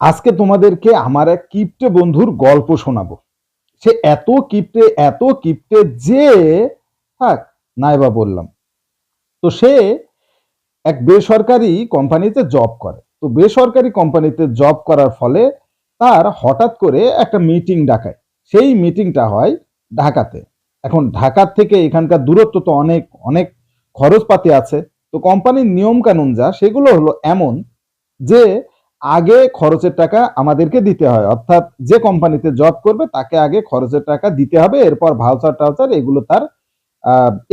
আজকে তোমাদেরকে আমার এক কিপ্টে বন্ধুর গল্প শোনাবো। সে এত কিপ্টে এত কিপ্টে যে, থাক নাইবা বললাম। তো সে এক বেসরকারি কোম্পানিতে জব করে। তো বেসরকারি কোম্পানিতে জব করার ফলে তার হঠাৎ করে একটা মিটিং ডাকায়। সেই মিটিংটা হয় ঢাকাতে। এখন ঢাকার থেকে এখানকার দূরত্ব তো অনেক অনেক খরচপাতি আছে। তো কোম্পানির নিয়ম কানুন যা, সেগুলো হলো এমন যে আগে খরচের টাকা আমাদেরকে দিতে হয়। অর্থাৎ যে কোম্পানিতে জব করবে, তাকে আগে খরচের টাকা দিতে হবে। এরপর ভাউচার টাউচার এগুলো তার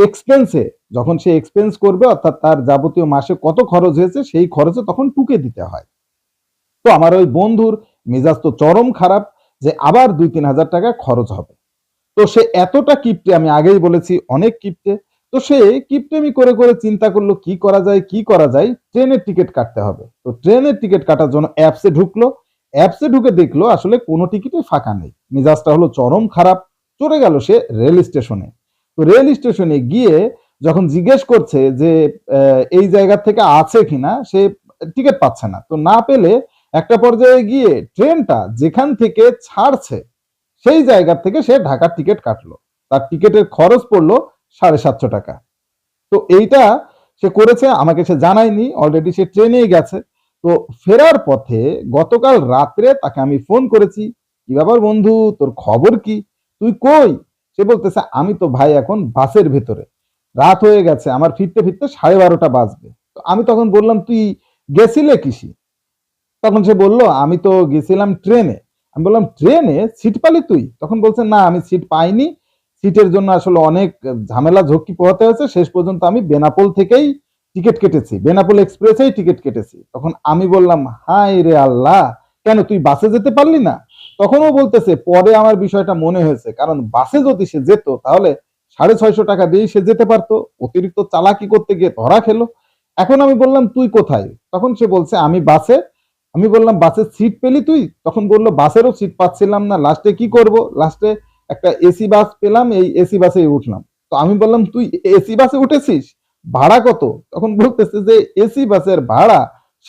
এক্সপেন্সে যখন সে এক্সপেন্স করবে, অর্থাৎ তার যাবতীয় মাসে কত খরচ হয়েছে, সেই খরচে তখন টুকে দিতে হয়। তো আমার ওই বন্ধুর মেজাজ তো চরম খারাপ যে আবার দুই তিন হাজার টাকা খরচ হবে। তো সে এতটা কিপটে, আমি আগেই বলেছি, অনেক কিপটে তো সে কিপটেমি করে করে চিন্তা করল, কি করা যায়, কি করা যায়, ট্রেনের টিকিট কাটতে হবে। তো ট্রেনের টিকিট কাটার জন্য অ্যাপসে ঢুকলো। অ্যাপসে ঢুকে দেখল আসলে কোনো টিকিটে ফাঁকা নেই। মেজাজটা হলো চরম খারাপ। চলে গেল সে রেল স্টেশনে। তো রেল স্টেশনে গিয়ে যখন জিজ্ঞেস করছে যে এই জায়গা থেকে আছে কিনা, সে টিকিট পাচ্ছে না। তো না পেলে একটা পর্যায়ে গিয়ে ট্রেনটা যেখান থেকে ছাড়ছে, সেই জায়গা থেকে সে ঢাকার টিকিট কাটলো। তার টিকিটের খরচ পড়ল সাড়ে সাতশো টাকা। তো এইটা সে করেছে, আমাকে সে জানায়নি অলরেডি সে ট্রেনেই গেছে। তো ফেরার পথে গতকাল রাত্রে তাকে আমি ফোন করেছি, কি ব্যাপার বন্ধু, তোর খবর কি? তুই কই? সে বলতেছে, আমি তো ভাই এখন বাসের ভেতরে। রাত হয়ে গেছে, আমার ফিরতে ফিরতে সাড়ে বারোটা বাজবে। তো আমি তখন বললাম, তুই গেছিলে কিসি? তখন সে বলল, আমি তো গেছিলাম ট্রেনে। আমি বললাম, ট্রেনে? সিট পালি তুই? তখন বলছে, না, আমি সিট পাইনি। সিটের জন্য আসলে অনেক ঝামেলা, ঝক্কি পোহাতে হয়েছে। শেষ পর্যন্ত আমি বেনাপোল থেকেই টিকিট কেটেছি। বেনাপোল এক্সপ্রেসেই টিকিট কেটেছি। তখন আমি বললাম হাই রে আল্লাহ, কেন তুই বাসে যেতে পারলি না? তখনও বলতেছে, পরে আমার বিষয়টা মনে হয়েছে। কারণ বাসে যদি সে যেত, তাহলে সাড়ে ছয়শো টাকা দিয়েই সে যেতে পারতো। অতিরিক্ত চালাকি করতে গিয়ে ধরা খেলো। এখন আমি বললাম, তুই কোথায়? তখন সে বলছে, আমি বাসে। আমি বললাম, বাসের সিট পেলি তুই? তখন বলল, বাসেরও সিট পাচ্ছিলাম না। লাস্টে কি করব? লাস্টে একটা এসি বাস পেলাম, এই এসি বাসে উঠলাম। তো আমি বললাম, তুই এসি বাসে উঠেছিস? ভাড়া কত? তখন বলতেছে যে এসি বাসের ভাড়া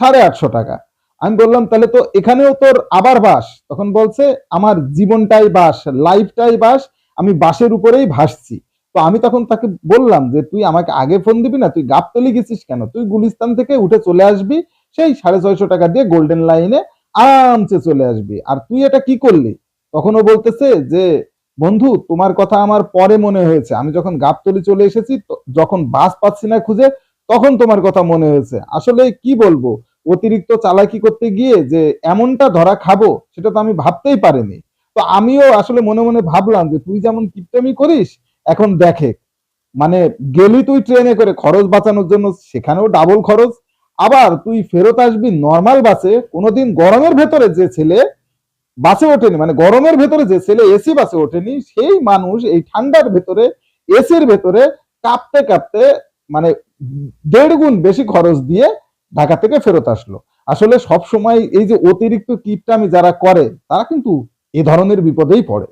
সাড়ে আটশো টাকা। আমি বললাম, তাহলে তো এখানেও তোর আবার বাস? তখন বলছে, আমার জীবনটাই বাস লাইফটাই বাস, আমি বাসের উপরেই ভাসছি। তো আমি তখন তাকে বললাম যে, তুই আমাকে আগে ফোন দিবি না, তুই গাবতলি গেছিস কেন? তুই গুলিস্তান থেকে উঠে চলে আসবি, সেই সাড়ে ছয়শো টাকা দিয়ে গোল্ডেন লাইনে আরামসে চলে আসবি। আর তুই এটা কি করলি? তখন ও বলতেছে যে বন্ধু, তোমার কথা আমার পরে মনে হয়েছে। আমি যখন গাবতলি চলে এসেছি যখন বাস পাচ্ছি না খুঁজে, তখন তোমার কথা মনে হয়েছে। আসলে কি বলব? অতিরিক্ত চালাকি করতে গিয়ে যে এমনটা ধরা খাব, সেটা তো আমি ভাবতেই পারিনি। তো আমিও আসলে মনে মনে ভাবলাম যে, তুই যেমন কিপটামি করিস, এখন দেখে মানে গেলি তুই ট্রেনে করে, খরচ বাঁচানোর জন্য সেখানেও ডাবল খরচ। আবার তুই ফেরত আসবি নর্মাল বাসে কোনোদিন গরমের ভেতরে যে ছেলে বাসে ওঠেনি মানে গরমের ভেতরে যে ছেলে এসি বাসে ওঠেনি, সেই মানুষ এই ঠান্ডার ভেতরে এসির ভেতরে কাঁপতে কাঁপতে মানে দেড় গুণ বেশি খরচ দিয়ে ঢাকা থেকে ফেরত আসলো। আসলে সব সময় এই যে অতিরিক্ত কিপটামি যারা করে, তারা কিন্তু এ ধরনের বিপদেই পড়ে।